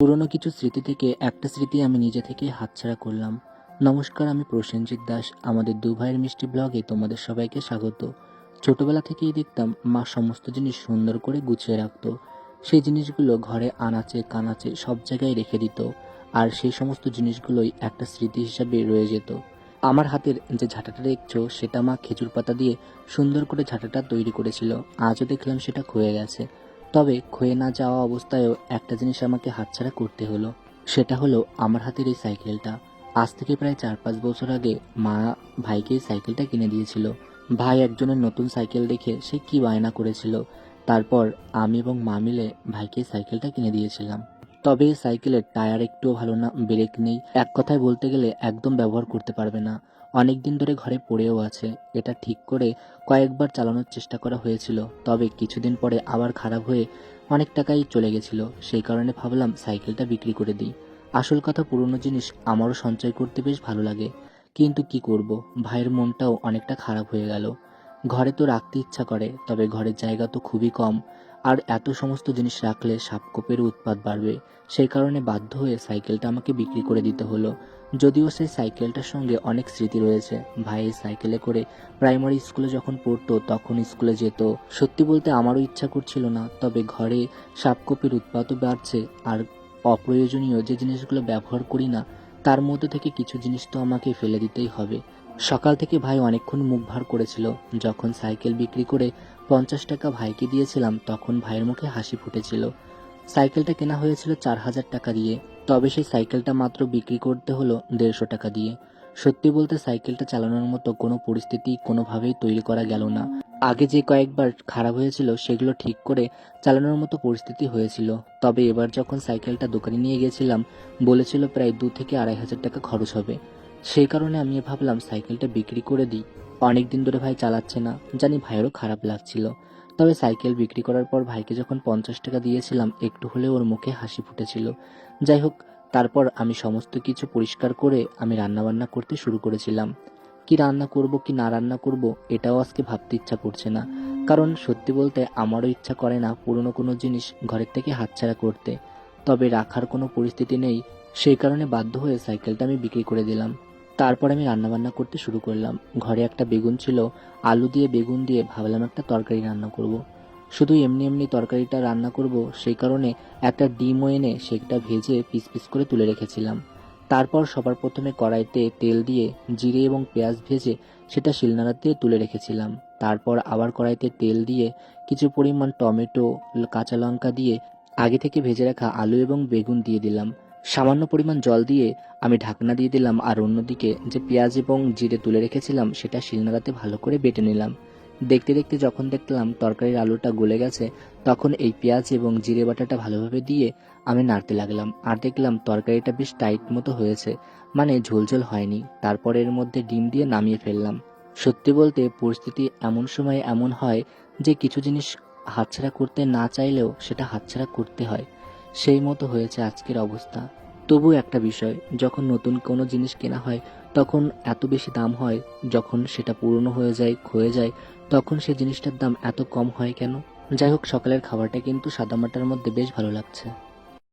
পুরনো কিছু স্মৃতি থেকে একটা স্মৃতি আমি নিজে থেকে হাতছাড়া করলাম। নমস্কার, আমি প্রসেনজিৎ দাস। আমাদের দু ভাইয়ের মিষ্টি ব্লগে তোমাদের সবাইকে স্বাগত। ছোটবেলা থেকেই দেখতাম, মা সমস্ত জিনিস সুন্দর করে গুছিয়ে রাখতো। সেই জিনিসগুলো ঘরে আনাচে, কানাচে সব জায়গায় রেখে দিত। আর সেই সমস্ত জিনিসগুলোই একটা স্মৃতি হিসাবে রয়ে যেত। আমার হাতের যে ঝাঁটাটা দেখছ, সেটা মা খেজুর পাতা দিয়ে সুন্দর করে ঝাঁটাটা তৈরি করেছিল। আজও দেখলাম সেটা ক্ষয়ে গেছে। তবে ক্ষয়ে না যাওয়া অবস্থায়ও একটা জিনিস আমাকে হাতছাড়া করতে হলো। সেটা হলো আমার হাতের এই সাইকেলটা। আজ থেকে প্রায় চার পাঁচ বছর আগে মা ভাইকে এই সাইকেলটা কিনে দিয়েছিল। ভাই একজনের নতুন সাইকেল দেখে সে কি বায়না করেছিল। তারপর আমি এবং মা মিলে ভাইকে সাইকেলটা কিনে দিয়েছিলাম। তবে এই সাইকেলের টায়ার একটুও ভালো না, ব্রেক নেই। এক কথায় বলতে গেলে একদম ব্যবহার করতে পারবে না। অনেক দিন ধরে ঘরে পড়েও আছে। এটা ঠিক করে কয়েকবার চালানোর চেষ্টা করা হয়েছিল, তবে কিছুদিন পরে আবার খারাপ হয়ে অনেক টাকাই চলে গেছিল। সেই কারণে ভাবলাম সাইকেলটা বিক্রি করে দিই। আসল কথা পুরনো জিনিস আমারও সঞ্চয় করতে বেশ ভালো লাগে। কিন্তু কি করব? ভাইয়ের মনটাও অনেকটা খারাপ হয়ে গেল। ঘরে তো রাখতে ইচ্ছা করে, তবে ঘরের জায়গা তো খুবই কম। আর এত সমস্ত জিনিস রাখলে সাপকোপের উৎপাদ বাড়বে। সেই কারণে বাধ্য হয়ে সাইকেলটা আমাকে বিক্রি করে দিতে হলো। যদিও সেই সাইকেলটার সঙ্গে অনেক স্মৃতি রয়েছে। ভাই সাইকেলে করে প্রাইমারি স্কুলে যখন পড়তো, তখন স্কুলে যেত। সত্যি বলতে আমারও ইচ্ছা করছিল না, তবে ঘরে সাপকোপের উৎপাদও বাড়ছে। আর অপ্রয়োজনীয় যে জিনিসগুলো ব্যবহার করি না তার মধ্যে থেকে কিছু জিনিস তো আমাকে ফেলে দিতেই হবে। সকাল থেকে ভাই অনেকক্ষণ মুখ ভার করেছিল। যখন সাইকেল বিক্রি করে পঞ্চাশ টাকা ভাইকে দিয়েছিলাম, তখন ভাইয়ের মুখে হাসি ফুটেছিল। সাইকেলটা কেনা হয়েছিল চার হাজার টাকা দিয়ে। তবে সেই সাইকেলটা মাত্র বিক্রি করতে হলো দেড়শো টাকা দিয়ে। সত্যি বলতে সাইকেলটা চালানোর মতো কোনো পরিস্থিতি কোনোভাবেই তৈরি করা গেল না। আগে যে কয়েকবার খারাপ হয়েছিল, সেগুলো ঠিক করে চালানোর মতো পরিস্থিতি হয়েছিল। তবে এবার যখন সাইকেলটা দোকানে নিয়ে গেছিলাম, বলেছিল প্রায় দু থেকে আড়াই হাজার টাকা খরচ হবে। সেই কারণে আমি ভাবলাম সাইকেলটা বিক্রি করে দিই। অনেক দিন ধরে ভাই চালাচ্ছে না, জানি ভাইয়েরও খারাপ লাগছিল। তবে সাইকেল বিক্রি করার পর ভাইকে যখন পঞ্চাশ টাকা দিয়েছিলাম, একটু হলেও ওর মুখে হাসি ফুটেছিল। যাই হোক তারপর আমি সমস্ত কিছু পরিষ্কার করে আমি রান্নাবান্না করতে শুরু করেছিলাম। কি রান্না করব, কি না রান্না করব, এটাও আজকে ভাবতে ইচ্ছা করছে না। কারণ সত্যি বলতে আমারও ইচ্ছা করে না পুরনো কোনো জিনিস ঘরের থেকে হাতছাড়া করতে। তবে রাখার কোনো পরিস্থিতি নেই, সেই কারণে বাধ্য হয়ে সাইকেলটা আমি বিক্রি করে দিলাম। তারপর আমি রান্নাবান্না করতে শুরু করলাম। ঘরে একটা বেগুন ছিল, আলু দিয়ে বেগুন দিয়ে ভাবলাম একটা তরকারি রান্না করব। শুধু এমনি এমনি তরকারিটা রান্না করব, সেই কারণে একটা ডিমও এনে সেটা ভেজে পিস পিস করে তুলে রেখেছিলাম। তারপর সবার প্রথমে কড়াইতে তেল দিয়ে জিরে এবং পেঁয়াজ ভেজে সেটা শিলনোড়াতে তুলে রেখেছিলাম। তারপর আবার কড়াইতে তেল দিয়ে কিছু পরিমাণ টমেটো, কাঁচা লঙ্কা দিয়ে আগে থেকে ভেজে রাখা আলু এবং বেগুন দিয়ে দিলাম। সামান্য পরিমাণ জল দিয়ে আমি ঢাকনা দিয়ে দিলাম আর অন্যদিকে যে পেঁয়াজ এবং জিরে তুলে রেখেছিলাম সেটা শিলনোড়াতে ভালো করে বেটে নিলাম। দেখতে দেখতে যখন দেখলাম তরকারির আলুটা গলে গেছে, তখন এই পেঁয়াজ এবং জিরে বাটাটা ভালোভাবে দিয়ে আমি নাড়তে লাগলাম। আর দেখলাম তরকারিটা বেশ টাইট মতো হয়েছে মানে ঝোলঝোল হয়নি। তারপর এর মধ্যে ডিম দিয়ে নামিয়ে ফেললাম। সত্যি বলতে পরিস্থিতি এমন সময় এমন হয় যে কিছু জিনিস হাতছাড়া করতে না চাইলেও সেটা হাতছাড়া করতে হয়। সেই মতো হয়েছে আজকের অবস্থা। তবু একটা বিষয়, যখন নতুন কোনো জিনিস কেনা হয় তখন এত বেশি দাম হয় যখন সেটা পুরনো হয়ে যায়, ক্ষয়ে যায়, তখন সেই জিনিসটার দাম এত কম হয় কেন? যাই হোক, সকালের খাবারটা কিন্তু সাদামাটার মধ্যে বেশ ভালো লাগছে।